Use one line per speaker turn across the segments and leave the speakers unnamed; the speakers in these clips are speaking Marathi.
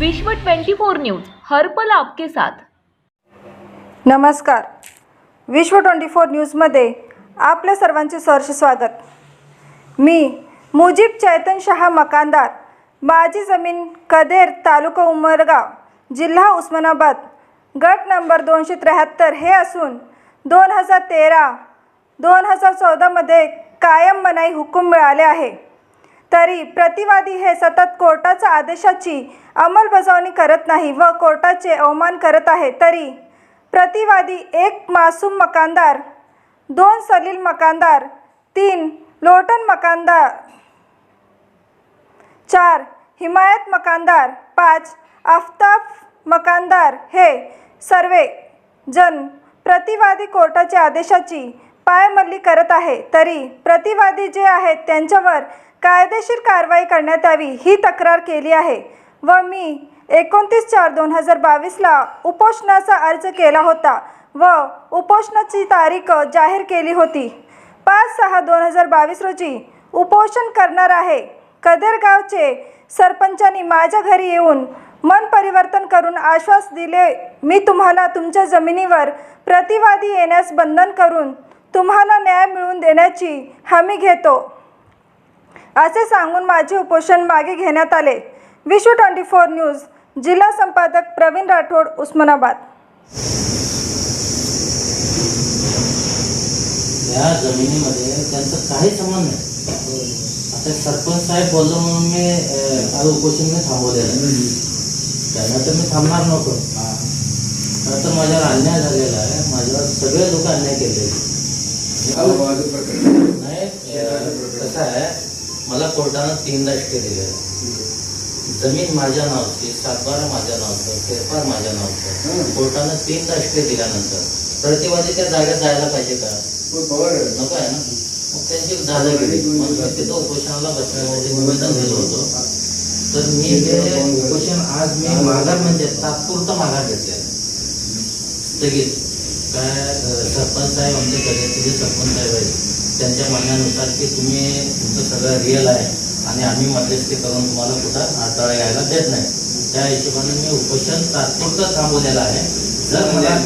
विश्व 24 न्यूज हर्पल आपके साथ.
नमस्कार. विश्व ट्वेंटी फोर न्यूजमध्ये आपल्या सर्वांचे सहर्ष स्वागत. मी मुजीब चैतन शहा मकानदार माझी जमीन कदेर तालुका उमरगाव जिल्हा उस्मानाबाद गट नंबर दोनशे त्र्याहत्तर हे असून दोन हजार तेरा दोन हजार चौदामध्ये कायम मनाई हुकूम मिळाले आहे. तरी प्रतिवादी हे सतत कोर्टाच्या आदेशाची अंमलबजावणी करत नाही व कोर्टाचे अवमान करत आहे. तरी प्रतिवादी एक मासूम मकानदार दोन सलील मकानदार तीन लोटन मकानदार चार हिमायत मकानदार पाच आफताफ मकानदार हे सर्वे जन प्रतिवादी कोर्टाच्या आदेशाची पायमल्ली करत आहे तरी प्रतिवादी जे आहेत त्यांच्यावर कायदेशीर कारवाई करण्यात यावी ही तक्रार केली आहे. व मी एकोणतीस चार दोन हजार बावीसला उपोषणाचा अर्ज केला होता व उपोषणाची तारीख जाहीर केली होती. पाच सहा दोन हजार बावीस रोजी उपोषण करणार आहे. कदरगावचे सरपंचांनी माझ्या घरी येऊन मन परिवर्तन करून आश्वास दिले. मी तुम्हाला तुमच्या जमिनीवर प्रतिवादी येण्यास बंधन करून तुम्हाला न्याय मिळवून देण्याची हमी घेतो. असे सांगून माझे उपोषण मागे घेण्यात आले. विश्व ट्वेंटी फोर न्यूज जिल्हा संपादक प्रवीण राठोड उस्मानाबाद.
या जमिनीमध्ये त्यांचा काही संबंध नाही. आता सरपंच साहेब बोललो म्हणून मी उपोषण मी थांबवलेलं आहे. त्यांना तर मी थांबणार नव्हतो. तर माझ्यावर अन्याय झालेला आहे. माझ्यावर सगळे लोक अन्याय केले नाही अं, कसं आहे मला कोर्टानं तीनदा स्टे दिले. जमीन माझ्या नावाची सातबारा माझ्या नावाचं फेरफार माझ्या नावाचं. कोर्टानं तीनदा स्टे दिल्यानंतर प्रतिवादी त्या जागेत जायला पाहिजे का? नको आहे ना? मग त्यांची झालं गेली मग मी तिथं उपोषणाला बसण्यामध्ये निवेदन दिलं होतं. तर मी हे उपोषण आज मी माघार म्हणजे तात्पुरतं माघार घेतलेलं आहे. स्थगित. काय सरपंच साहेब आमचे करियाचे जे सरपंच साहेब आहेत त्यांच्या म्हणण्यानुसार की तुम्ही तुमचं सगळं रिअल आहे आणि आम्ही मध्यस्थी करून तुम्हाला कुठं अडथळा यायला देत नाही. त्या हिशोबाने मी उपोषण तात्पुरतं थांबवलेलं आहे. जर मला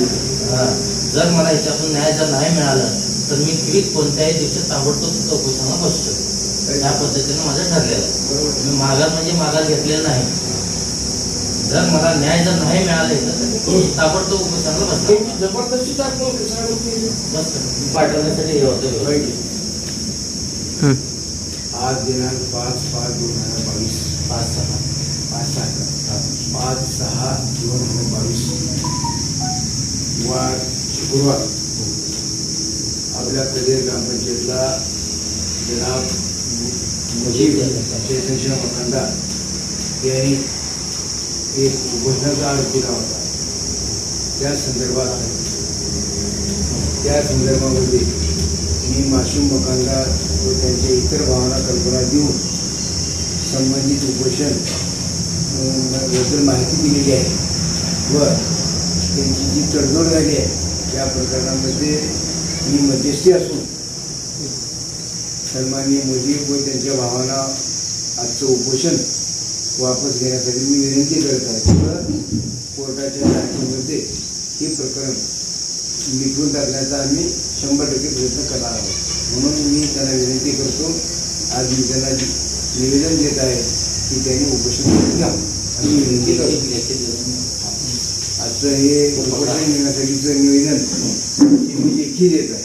जर मला याच्यातून न्याय जर नाही मिळालं तर मी क्विक कोणत्याही दिवशी ताबडतोब तिथं उपोषणाला बसू शकतो. त्या पद्धतीनं माझं ठरलेलं मी माघार म्हणजे माघार घेतलेलं नाही. जर मला न्याय जर नाही मिळाले तर ताबडतोब बसतो
ज़बरदस्ती
बस पाठवण्यासाठी हे होतं
आज दिनांक पाच पाच दोन हज़ार बावीस.
पाच सहा.
पाच सहा. पाच सहा दोन हज़ार बावीस. वार शुक्रवार. आपल्या प्रदेश ग्रामपंचायतला जनाब मुजीब यांनी एक घोषणाचा अर्ज दिला होता. त्या संदर्भात त्या संदर्भामध्ये मी मासूम मकानदार व त्यांच्या इतर भावना कल्पना देऊन संबंधित उपोषणबद्दल माहिती दिलेली आहे व त्यांची जी तडजोड झाली आहे या प्रकरणामध्ये मी मध्यस्थी असून सन्माननीय मोदी व त्यांच्या भावांना आजचं उपोषण वापस घेण्यासाठी मी विनंती करत आहे. व कोर्टाच्या तारखेमध्ये हे प्रकरण मिटवून टाकण्याचा आम्ही शंभर टक्के प्रयत्न करणार आहोत. म्हणून मी त्यांना विनंती करतो. आज मी त्यांना निवेदन देत आहे की त्यांनी उपोषण करून घ्यावं. विनंती करतो. आजचं हे उपोषण घेण्यासाठीचं निवेदन मी एकही देत आहे.